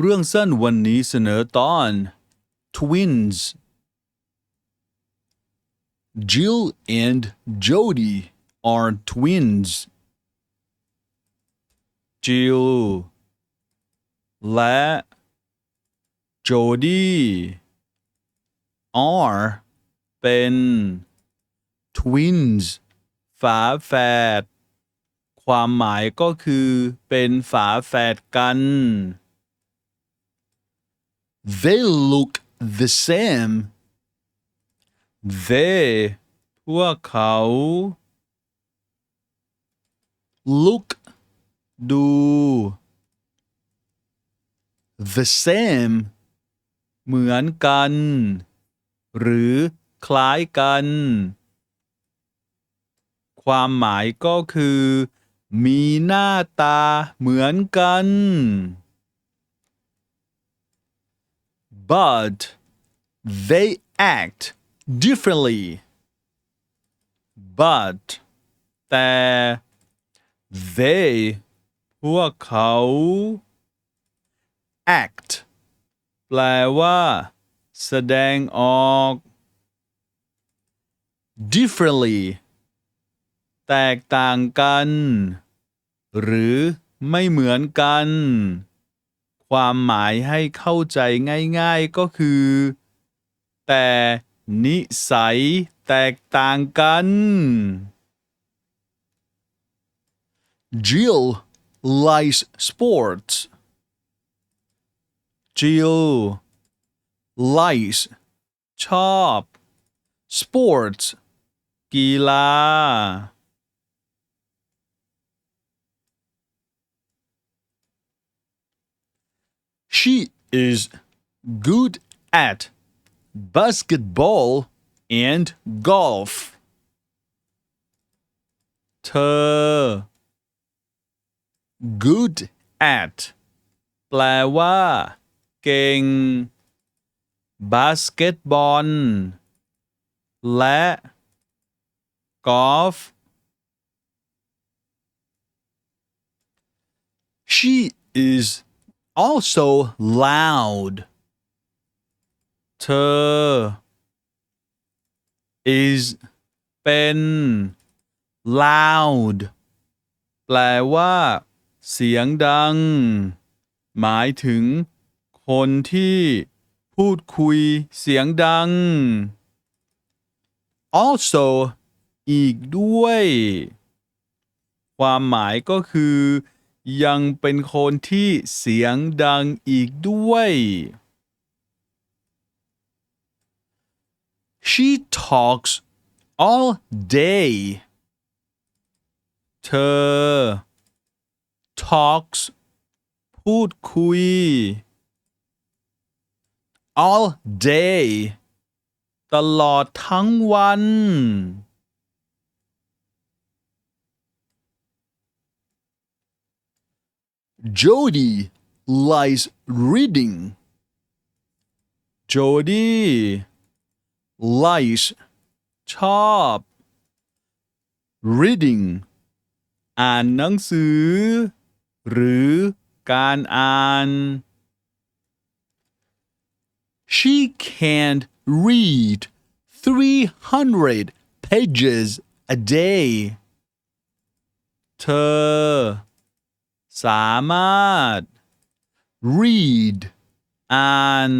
เรื่องสั้นวันนี้เสนอตอน Twins Jill and Jody are twins Jill และ Jody are เป็น twins ฝาแฝด ความหมายก็คือเป็นฝาแฝดกัน They look the same. They พวกเขา look ดู the same เหมือนกัน หรือคล้ายกัน ความหมายก็คือ มีหน้าตาเหมือนกัน but they act differently. But แต่ they พวกเขา act แปลว่า แสดงออก differently แตกต่างกัน หรือไม่เหมือนกัน ความหมายให้เข้าใจง่ายๆก็คือ แต่นิสัยแตกต่างกัน Jill likes sports Jill likes ชอบ sports กีฬา She is good at basketball and golf. เธอ good at แปลว่า เก่ง บาสเกตบอล และ กอล์ฟ She is also loud เธอ is เป็น loud แปลว่า เสียงดัง หมายถึง คนที่ พูดคุย เสียงดัง also อีกด้วย ความหมายก็คือ ยังเป็นคนที่เสียงดังอีกด้วย She talks all day เธอ talks พูดคุย all day ตลอดทั้งวัน Jody likes reading. Jody likes ชอบ reading อ่านหนังสือ หรือการอ่าน She can't read 300 pages a day. เธอ สามารถ read อ่าน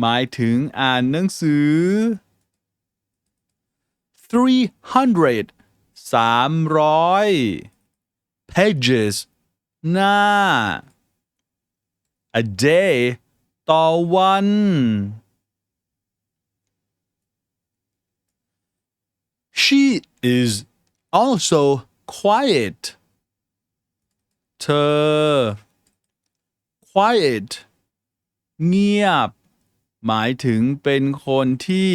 หมายถึงอ่านหนังสือ 300สามร้อย pages หน้า a day ต่อวัน She is also quiet เธอ quiet เงียบ หมายถึงเป็นคนที่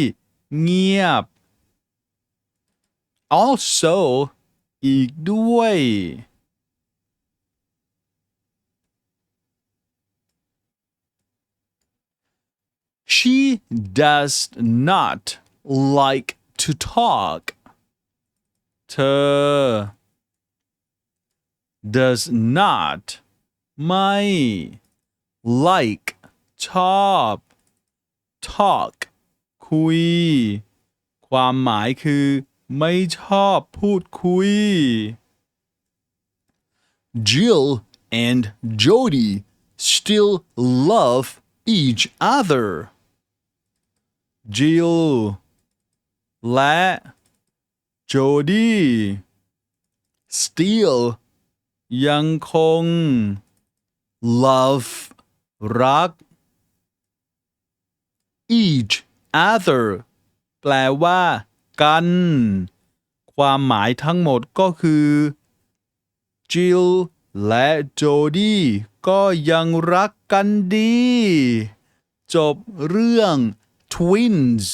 เงียบ also อีกด้วย She does not like to talk เธอ does not ไม่ like ชอบ talk คุย ความหมายคือ ไม่ชอบพูดคุย Jill and Jody still love each other. Jill และ Jody Still ยังคง love รัก each other แปลว่า กัน ความหมายทั้งหมดก็คือ Jill และ Jody ก็ยังรักกันดี จบเรื่อง twins.